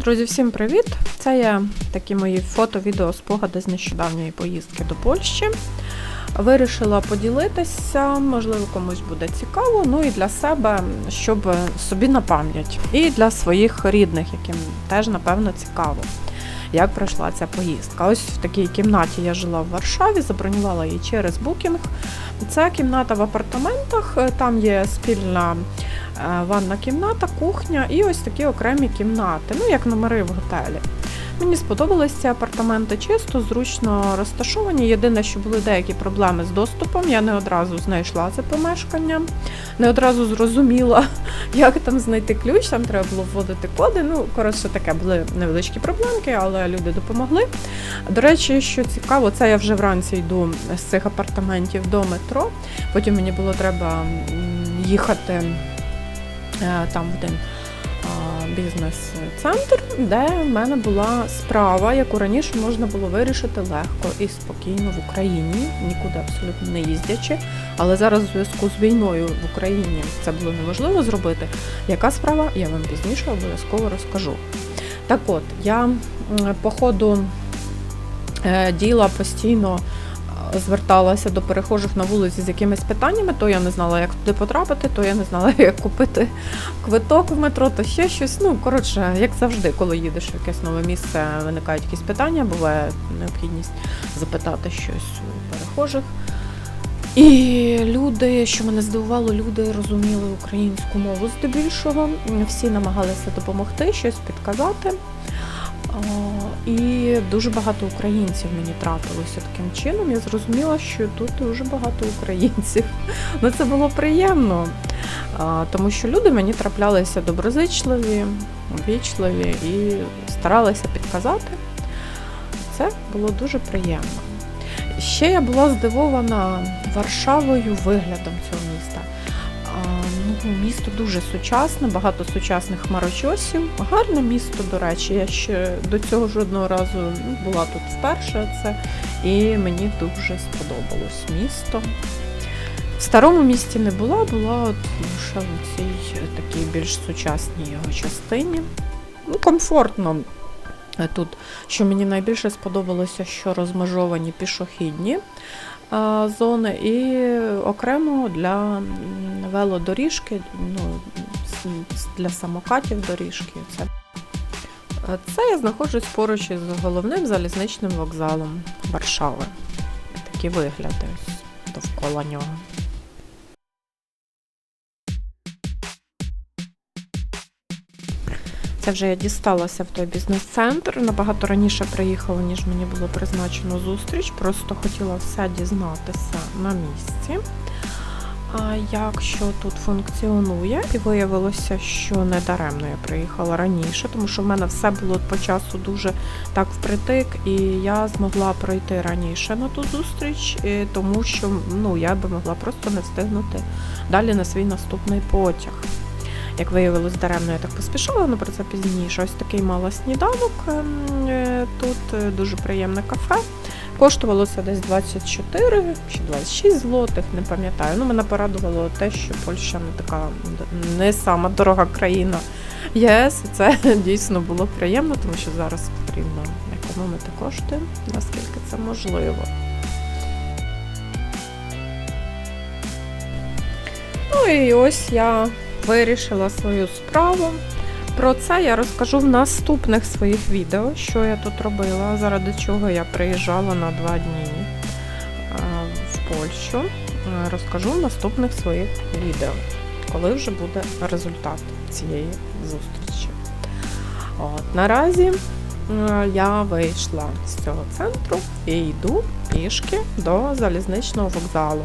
Друзі, всім привіт! Це я такі мої фото, відео, спогади з нещодавньої поїздки до Польщі. Вирішила поділитися, можливо, комусь буде цікаво. Ну і для себе, щоб собі на пам'ять, і для своїх рідних, яким теж напевно цікаво, як пройшла ця поїздка. Ось в такій кімнаті я жила в Варшаві, забронювала її через букінг. Це кімната в апартаментах, там є спільна ванна кімната, кухня і ось такі окремі кімнати, ну як номери в готелі. Мені сподобались ці апартаменти чисто, зручно розташовані. Єдине, що були деякі проблеми з доступом. Я не одразу знайшла це помешкання, не одразу зрозуміла, як там знайти ключ. Там треба було вводити коди. Ну, коротше, таке були невеличкі проблемки, але люди допомогли. До речі, що цікаво, це я вже вранці йду з цих апартаментів до метро. Потім мені було треба їхати е, там в один бізнес-центр, де в мене була справа, яку раніше можна було вирішити легко і спокійно в Україні, нікуди абсолютно не їздячи. Але зараз у зв'язку з війною в Україні це було неможливо зробити. Яка справа, я вам пізніше обов'язково розкажу. Так от, я по ходу е, діла постійно е, зверталася до перехожих на вулиці з якимись питаннями, то я не знала, як туди потрапити, то я не знала, як купити квиток в метро, то ще щось. Ну, коротше, як завжди, коли їдеш в якесь нове місце, виникають якісь питання, буває необхідність запитати щось у перехожих. І люди, що мене здивувало, люди розуміли українську мову здебільшого. Всі намагалися допомогти, щось підказати. А, І дуже багато українців мені трапилося таким чином. Я зрозуміла, що тут дуже багато українців. Ну це було приємно, тому що люди мені траплялися доброзичливі, вічливі і старалися підказати. Це було дуже приємно. Ще я була здивована Варшавою виглядом цього міста. Місто дуже сучасне, багато сучасних хмарочосів. Гарне місто, до речі. Я ще до цього жодного разу була тут вперше. Це і мені дуже сподобалось місто. В старому місті не була, була от лише в цій такій більш сучасній його частині. Ну, комфортно. Тут, що мені найбільше сподобалося, що розмежовані пішохідні зони і окремо для велодоріжки, ну, для самокатів доріжки. Це. Е, Це я знаходжусь поруч із головним залізничним вокзалом Варшави. Такі вигляди довкола нього. Це вже я дісталася в той бізнес-центр. Набагато раніше приїхала, ніж мені було призначено зустріч. Просто хотіла все дізнатися на місці. А як що тут функціонує, і виявилося, що не даремно я приїхала раніше, тому що в мене все було по часу дуже так впритик, і я змогла пройти раніше на ту зустріч, і тому що ну я би могла просто не встигнути далі на свій наступний потяг. Як виявилось, даремно я так поспішала, але про це пізніше. Ось такий мала сніданок. ем, е, Тут е, дуже приємне кафе. Коштувало це десь 24 чи 26 злотих, не пам'ятаю. Ну, мене порадувало те, що Польща не така не сама дорога країна ЄС. І це дійсно було приємно, тому що зараз потрібно економити кошти, наскільки це можливо. Ну і ось я вирішила свою справу. Про це я розкажу в наступних своїх відео, що я тут робила, заради чого я приїжджала на два дні е, в Польщу. Е, Розкажу в наступних своїх відео, коли вже буде результат цієї зустрічі. От, наразі е, я вийшла з цього центру і йду пішки до залізничного вокзалу.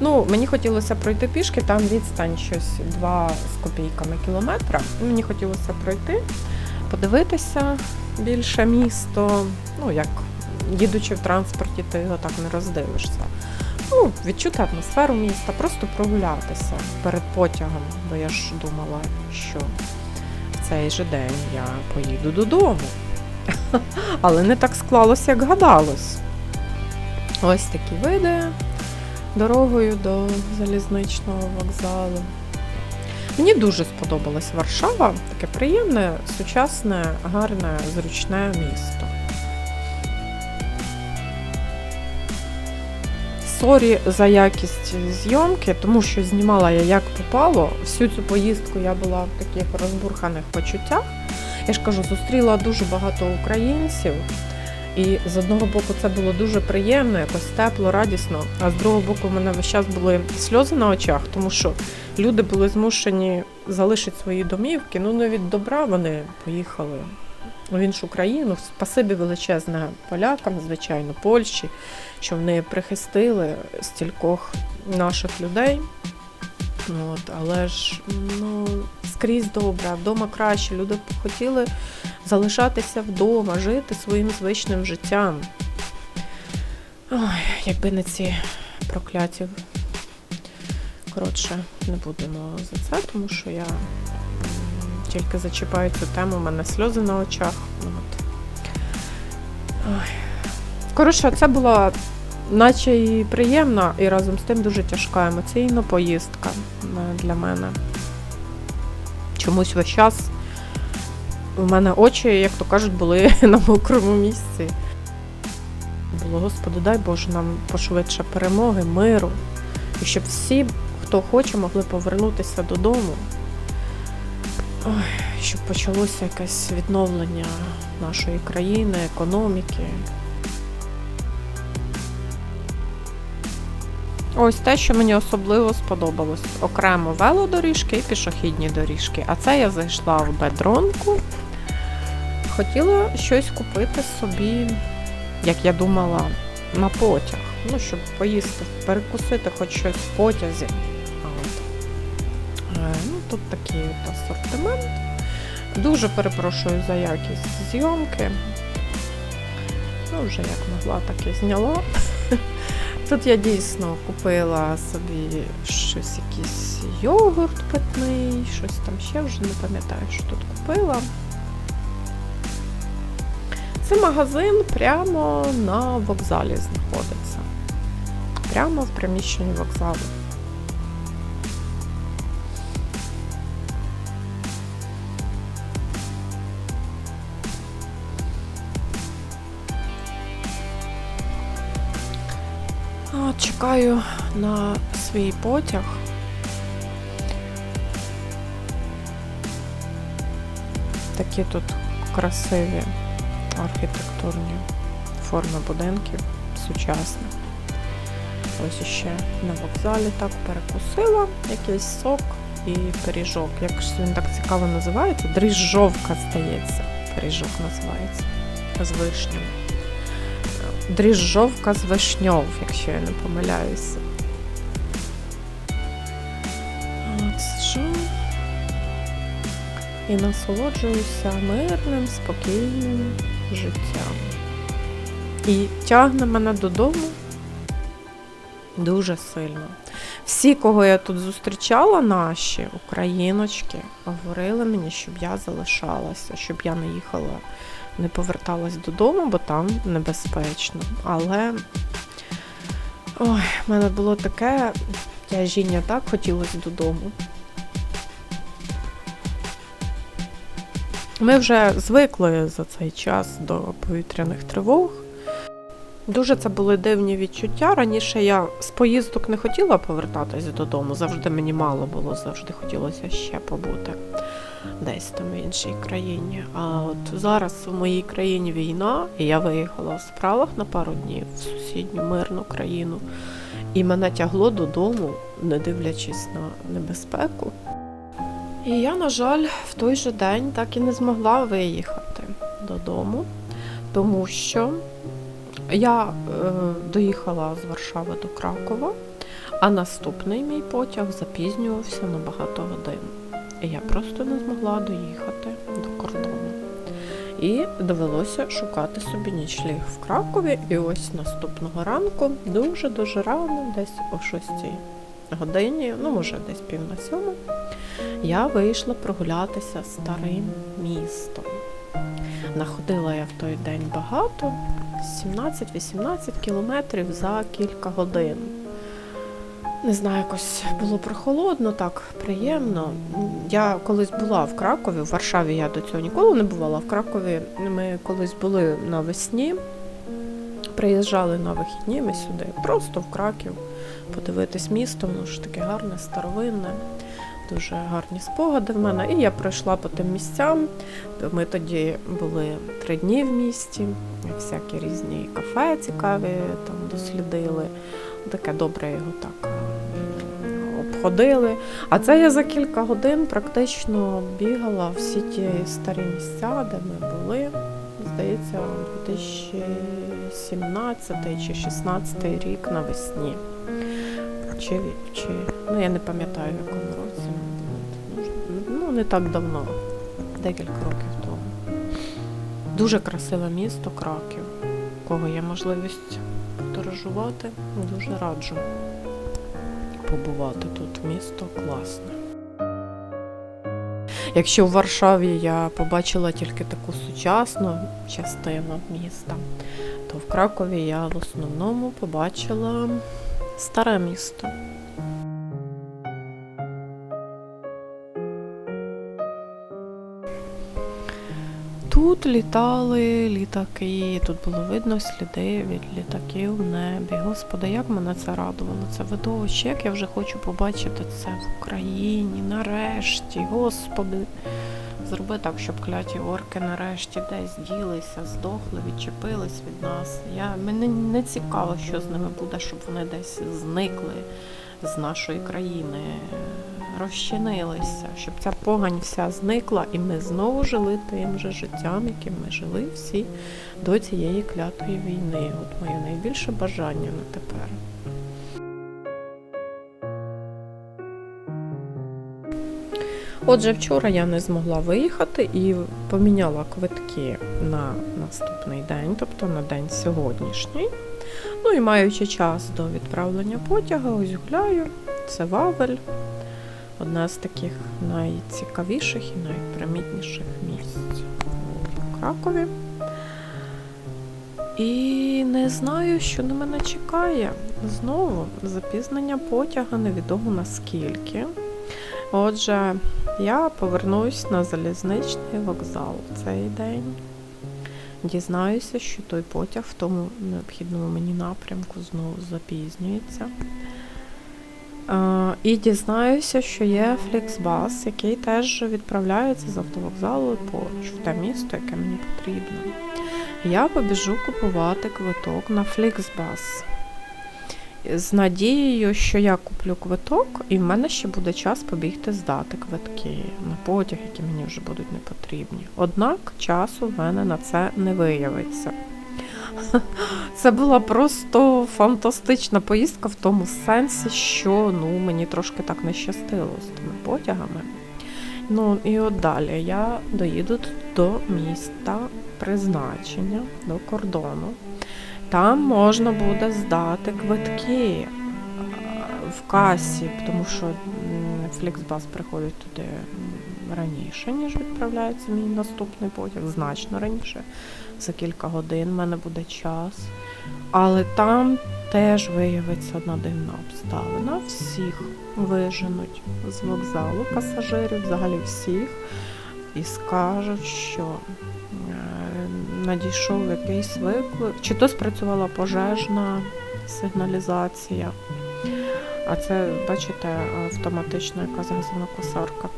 Ну, мені хотілося пройти пішки, там відстань щось 2 з копійками кілометра. Мені хотілося пройти, подивитися більше місто. Ну, як їдучи в транспорті, ти його так не роздивишся. Ну, відчути атмосферу міста, просто прогулятися перед потягом, бо я ж думала, що в цей же день я поїду додому. Але не так склалося, як гадалось. Ось такі види дорогою до залізничного вокзалу. Мені дуже сподобалась Варшава. Таке приємне, сучасне, гарне, зручне місто. Сорі за якість зйомки, тому що знімала я як попало. Всю цю поїздку я була в таких розбурханих почуттях. Я ж кажу, зустріла дуже багато українців. І з одного боку це було дуже приємно, якось тепло, радісно. А з другого боку, в мене весь час були сльози на очах, тому що люди були змушені залишити свої домівки. Ну не від добра вони поїхали в іншу країну. Спасибі величезне полякам, звичайно, Польщі, що вони прихистили стількох наших людей. От, але ж ну, скрізь добре, вдома краще. Люди хотіли залишатися вдома, жити своїм звичним життям. Ой, якби не ці прокляті. Коротше, не будемо за це, тому що я тільки зачіпаю цю тему, у мене сльози на очах. От. Ой. Коротше, це була наче і приємна, і разом з тим дуже тяжка емоційна поїздка е, для мене. Чомусь весь час у мене очі, як то кажуть, були на мокрому місці. Було, Господи, дай Боже, нам пошвидше перемоги, миру. І щоб всі, хто хоче, могли повернутися додому. Ой, щоб почалося якесь відновлення нашої країни, економіки. Ось те, що мені особливо сподобалось. Окремо велодоріжки і пішохідні доріжки. А це я зайшла в бедронку. Хотіла щось купити собі, як я думала, на потяг. Ну, щоб поїсти, перекусити хоч щось в потязі. От. Е, Ну, тут такий от асортимент. Дуже перепрошую за якість зйомки. Ну, вже як могла, так і зняла. Тут я дійсно купила собі щось, якийсь йогурт питний, щось там ще вже не пам'ятаю, що тут купила. Це магазин прямо на вокзалі знаходиться. Прямо в приміщенні вокзалу. Чекаю на свій потяг. Такі тут красиві архітектурні форми будинків, сучасні. Ось іще на вокзалі так перекусила якийсь сок і пиріжок. Як ж він так цікаво називається? Дріжджовка, здається. Пиріжок називається. З вишнею. Дріжджовка з вишньов, якщо я не помиляюся. І насолоджуюся мирним, спокійним життям. І тягне мене додому дуже сильно. Всі, кого я тут зустрічала, наші україночки, говорили мені, щоб я залишалася, щоб я не їхала не поверталась додому, бо там небезпечно. Але ой, в мене було таке тяжіння, так хотілося додому. Ми вже звикли за цей час до повітряних тривог. Дуже це були дивні відчуття. Раніше я з поїздок не хотіла повертатись додому, завжди мені мало було, завжди хотілося ще побути десь там в іншій країні. А от зараз в моїй країні війна, і я виїхала в справах на пару днів в сусідню мирну країну, і мене тягло додому, не дивлячись на небезпеку. І я, на жаль, в той же день так і не змогла виїхати додому, тому що я е, доїхала з Варшави до Кракова, а наступний мій потяг запізнювався на багато годин. Я просто не змогла доїхати до кордону. І довелося шукати собі нічліг в Кракові. І ось наступного ранку, дуже-дуже рано, десь о 6 годині, ну може десь пів на сьому, я вийшла прогулятися старим містом. Находила я в той день багато, 17-18 кілометрів за кілька годин. Не знаю, якось було прохолодно, так приємно. Я колись була в Кракові, в Варшаві я до цього ніколи не бувала. В Кракові ми колись були навесні, приїжджали на вихідні ми сюди, просто в Краків, подивитись місто, воно ж таке гарне, старовинне, дуже гарні спогади в мене. І я пройшла по тим місцям. Ми тоді були три дні в місті, всякі різні кафе цікаві там дослідили. Таке добре його так обходили. А це я за кілька годин практично бігала всі ті старі місця, де ми були. Здається, 2017 чи 16 рік навесні. Чи, чи, ну я не пам'ятаю, в якому році. Ну, не так давно, декілька років тому. Дуже красиве місто Краків. Кого є можливість подорожувати, дуже раджу побувати тут. Місто класне. Якщо в Варшаві я побачила тільки таку сучасну частину міста, то в Кракові я в основному побачила старе місто. Тут літали літаки, тут було видно сліди від літаків в небі. Господи, як мене це радувало, це видовище, як я вже хочу побачити це в Україні, нарешті, Господи. Зроби так, щоб кляті орки нарешті десь ділися, здохли, відчепились від нас. Я, Мені не цікаво, що з ними буде, щоб вони десь зникли з нашої країни, розчинилися, щоб ця погань вся зникла, і ми знову жили тим же життям, яким ми жили всі до цієї клятої війни. От моє найбільше бажання на тепер. Отже, вчора я не змогла виїхати і поміняла квитки на наступний день, тобто на день сьогоднішній. Ну і маючи час до відправлення потяга, ось гуляю. Це Вавель, одна з таких найцікавіших і найпримітніших місць у Кракові. І не знаю, що на мене чекає. Знову запізнення потяга невідомо наскільки. Отже, я повернусь на залізничний вокзал цей день. Дізнаюся, що той потяг в тому необхідному мені напрямку знову запізнюється. Е, і дізнаюся, що є Фліксбас, який теж відправляється з автовокзалу поруч в те місто, яке мені потрібно. Я побіжу купувати квиток на Фліксбас з надією, що я куплю квиток, і в мене ще буде час побігти здати квитки на потяг, які мені вже будуть не потрібні. Однак часу в мене на це не виявиться. Це була просто фантастична поїздка в тому сенсі, що ну, мені трошки так не щастило з тими потягами. Ну і от далі я доїду до міста призначення, до кордону. Там можна буде здати квитки в касі, тому що Фліксбас приходить туди раніше, ніж відправляється мій наступний потяг, значно раніше, за кілька годин в мене буде час. Але там теж виявиться одна дивна обставина. Всіх виженуть з вокзалу пасажирів, взагалі всіх, і скажуть, що надійшов якийсь виклик, чи то спрацювала пожежна сигналізація. А це, бачите, автоматична якась газова косарка.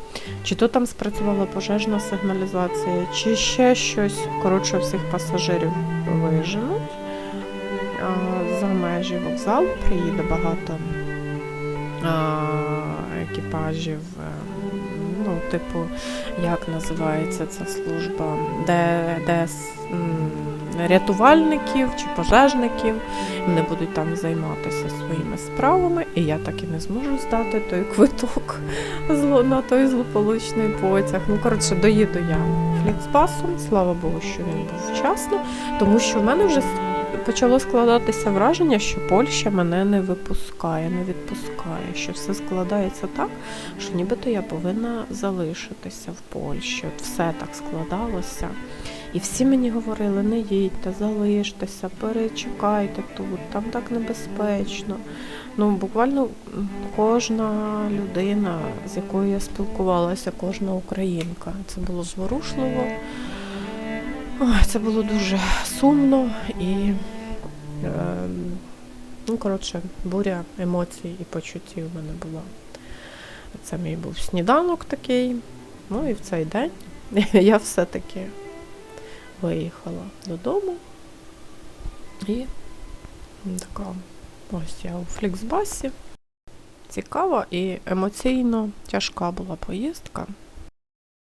Чи то там спрацювала пожежна сигналізація, чи ще щось. Коротше, всіх пасажирів виженуть. За межі вокзалу приїде багато екіпажів ну, типу, як називається ця служба, де, де рятувальників чи пожежників. Вони будуть там займатися своїми справами, і я так і не зможу здати той квиток на той злополучний потяг. Ну, коротше, доїду я фліксбасом, слава Богу, що він був вчасно, тому що в мене вже почало складатися враження, що Польща мене не випускає, не відпускає, що все складається так, що нібито я повинна залишитися в Польщі. От все так складалося. І всі мені говорили, не їдьте, залиштеся, перечекайте тут, там так небезпечно. Ну, буквально кожна людина, з якою я спілкувалася, кожна українка. Це було зворушливо. Це було дуже сумно і, ну, коротше, буря емоцій і почуттів в мене була. Це мій був сніданок такий. Ну і в цей день я все-таки виїхала додому. І така ось я у Фліксбасі. Цікава і емоційно тяжка була поїздка.